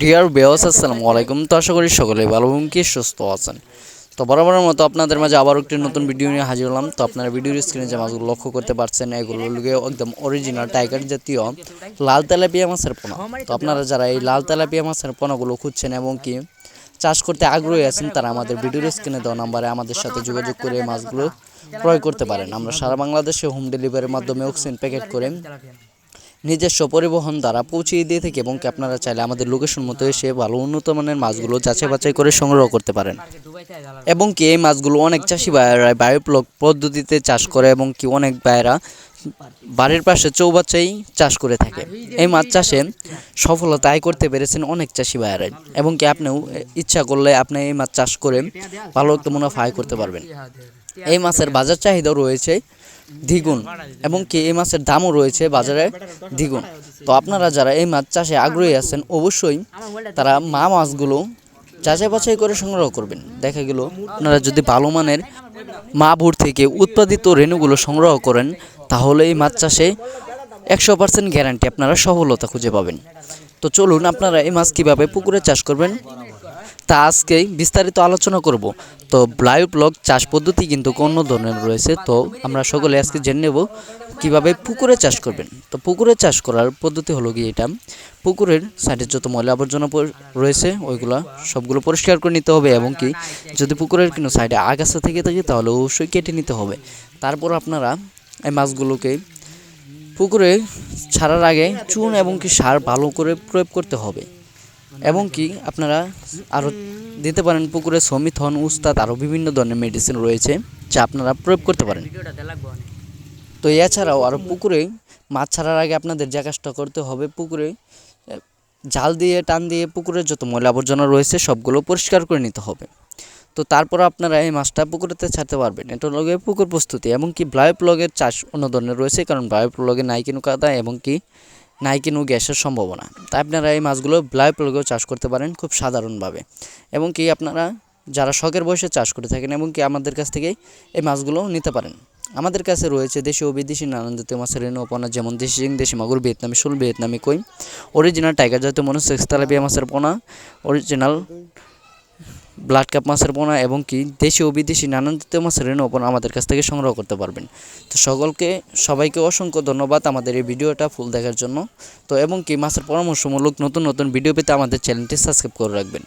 Deer বেওয়াস আসসালামু আলাইকুম। তো আশা করি সকলে ভালো এবং কি সুস্থ আছেন। তো বরাবরের মতো আপনাদের মাঝে আবার একটি নতুন ভিডিও নিয়ে হাজির হলাম। তো আপনারা ভিডিওর স্ক্রিনে যে মাছগুলো লক্ষ্য করতে পারছেন, এগুলো লুগে একদম অরিজিনাল টাইগার জাতীয় লাল তেলাপিয়া মাছের পোনা। তো আপনারা যারা এই লাল তেলাপিয়া মাছের পোনাগুলো খুঁজছেন এবং কি চাষ করতে আগ্রহী আছেন, তারা আমাদের ভিডিওর স্ক্রিনে দেওয়া নাম্বারে আমাদের সাথে যোগাযোগ করে মাছগুলো ক্রয় করতে পারেন। আমরা সারা বাংলাদেশে হোম ডেলিভারির মাধ্যমে অক্সিজেন প্যাকেট করে নিজস্ব পরিবহন দ্বারা পৌঁছিয়ে দিয়ে থাকি এবং আপনারা চাইলে আমাদের লোকেশন মতো এসে ভালো উন্নত মানের মাছগুলো যাচাই বাছাই করে সংগ্রহ করতে পারেন। এবং কি এই মাছগুলো অনেক চাষি ভাইয়েরা বায়োপ্লক পদ্ধতিতে চাষ করে এবং কি অনেক ভাইয়েরা বাড়ির পাশে চৌবাচ্চাই চাষ করে থাকে। এই মাছ চাষে সফলতা আয় করতে পেরেছেন অনেক চাষি ভাইয়েরাই এবং কি আপনিও ইচ্ছা করলে আপনি এই মাছ চাষ করে ভালো একটা মুনাফা আয় করতে পারবেন। এই মাছের বাজার চাহিদাও রয়েছে দ্বিগুণ এবং কি এই মাছের দামও রয়েছে বাজারে দ্বিগুণ। তো আপনারা যারা এই মাছ চাষে আগ্রহী আছেন, অবশ্যই তারা মা মাছগুলো যাচাই বাছাই করে সংগ্রহ করবেন। দেখা গেল, আপনারা যদি ভালো মানের মা ভুর থেকে উৎপাদিত রেণুগুলো সংগ্রহ করেন, তাহলে এই মাছ চাষে একশো পার্সেন্ট গ্যারান্টি আপনারা সফলতা খুঁজে পাবেন। তো চলুন, আপনারা এই মাছ কীভাবে পুকুরে চাষ করবেন? তা আজকেই বিস্তারিত আলোচনা করব। তো ব্লাইভ ব্লক চাষ পদ্ধতি কিন্তু অন্য ধরনের রয়েছে? তো আমরা সকলে আজকে জেনে নেব কীভাবে পুকুরে চাষ করবেন। তো পুকুরে চাষ করার পদ্ধতি হলো কি এটা। পুকুরের সাইডে যত ময়লা আবর্জনা রয়েছে, ওইগুলা সবগুলো পরিষ্কার করে নিতে হবে এবং কি যদি পুকুরের কোনো সাইডে আগাছা থেকে থাকে তাহলে অবশ্যই কেটে নিতে হবে। তারপর আপনারা এই মাছগুলোকে পুকুরে ছাড়ার আগে চুন এবং কি সার ভালো করে প্রয়োগ করতে হবে। এবং কি আপনারা আরও দিতে পারেন পুকুরে সমিথন উস্তাদ আরও বিভিন্ন ধরনের মেডিসিন রয়েছে, যা আপনারা প্রয়োগ করতে পারেন। তো এছাড়াও আরও পুকুরে মাছ ছাড়ার আগে আপনাদের যে কাজটা করতে হবে, পুকুরে জাল দিয়ে, টান দিয়ে পুকুরের যত ময়লা আবর্জনা রয়েছে সবগুলো পরিষ্কার করে নিতে হবে। তো তারপর আপনারা এই মাছটা পুকুরেতে ছাড়তে পারবেন। এটা লগে পুকুর প্রস্তুতি এবং কি ব্লায়োপ্লগের চাষ অন্য ধরনের রয়েছে, কারণ ব্লায়োপ্লগে কাদা এবং কি নাই ও গ্যাসের সম্ভাবনা। তাই আপনারা এই মাছগুলো ব্লাই প্লগেও চাষ করতে পারেন খুব সাধারণভাবে। এবং কি আপনারা যারা শখের বয়সে চাষ করে থাকেন এবং কি আমাদের কাছ থেকে এই মাছগুলো নিতে পারেন। আমাদের কাছে রয়েছে দেশি ও বিদেশি নানান জাতীয় মাছের পোনা, যেমন দেশি জিং দেশি মাগুর, ভিয়েতনামি শুল, ভিয়েতনামি কই। অরিজিনাল টাইগার জাতীয় মনে সেক্স তেলাপিয়া মাছের পোনা। অরিজিনাল ব্লাড কাপ মাছের পোনা এবং কি দেশি ও বিদেশি নানান জাতীয় মাছের রেণুপনা আমাদের কাছ থেকে সংগ্রহ করতে পারবেন। তো সকলকে, সবাইকে অসংখ্য ধন্যবাদ আমাদের এই ভিডিওটা ফুল দেখার জন্য। তো এবং কি মাছের পরামর্শমূলক নতুন নতুন ভিডিও পেতে আমাদের চ্যানেলটি সাবস্ক্রাইব করে রাখবেন।